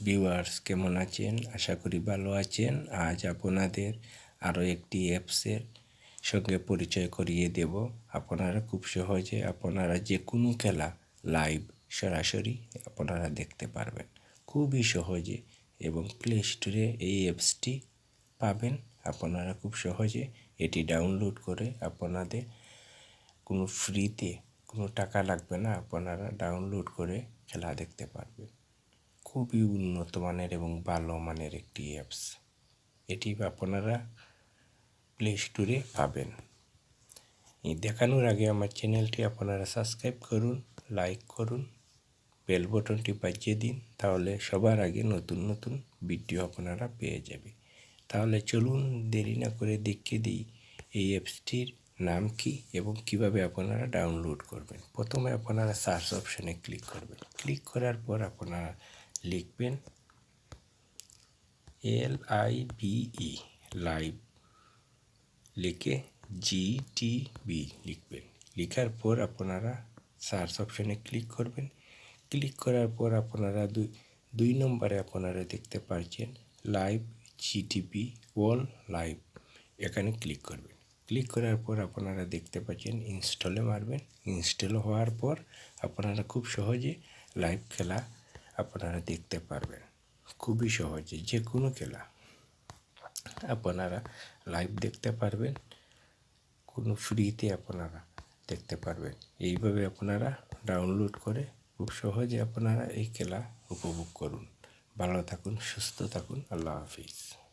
Viewers কেমন আছেন? আশা করি ভালো আছেন। আজ আপনাদের আরও একটি অ্যাপসের সঙ্গে পরিচয় করিয়ে দেব। আপনারা খুব সহজে আপনারা যে কোনো খেলা লাইভ সরাসরি আপনারা দেখতে পারবেন। খুবই সহজে এবং প্লে স্টোরে এই অ্যাপসটি পাবেন। আপনারা খুব সহজে এটি ডাউনলোড করে আপনাদের কোনো ফ্রিতে কোনো টাকা লাগবে না। আপনারা ডাউনলোড করে খেলা দেখতে পারবেন। খুবই উন্নত মানের এবং ভালো মানের একটি অ্যাপস এটি আপনারা প্লে স্টোরে পাবেন। এই দেখানোর আগে আমার চ্যানেলটি আপনারা সাবস্ক্রাইব করুন লাইক করুন বেল বটনটি বাজিয়ে দিন, তাহলে সবার আগে নতুন নতুন ভিডিও আপনারা পেয়ে যাবে। তাহলে চলুন দেরি না করে দেখিয়ে দিই এই অ্যাপসটির নাম কি এবং কীভাবে আপনারা ডাউনলোড করবেন। প্রথমে আপনারা সার্চ অপশানে ক্লিক করবেন। ক্লিক করার পর আপনারা লিখবেন এল আই বিই লাইভ লিখে জি টি বি লিখবেন। লেখার পর আপনারা সার্চ অপশানে ক্লিক করবেন। ক্লিক করার পর আপনারা দুই দুই নম্বরে আপনারা দেখতে পাচ্ছেন লাইভ জিটিপি ওয়াল লাইভ এখানে ক্লিক করবেন। ক্লিক করার পর আপনারা দেখতে পাচ্ছেন ইনস্টলে মারবেন। ইনস্টল হওয়ার পর আপনারা খুব সহজে লাইভ খেলা আপনারা দেখতে পারবেন। খুবই সহজে যে কোনো খেলা। আপনারা লাইভ দেখতে পারবেন। কোনো ফ্রিতে আপনারা দেখতে পারবেন। এইভাবে আপনারা ডাউনলোড করে খুব সহজে আপনারা এই খেলা উপভোগ করুন। ভালো থাকুন, সুস্থ থাকুন। আল্লাহ হাফিজ।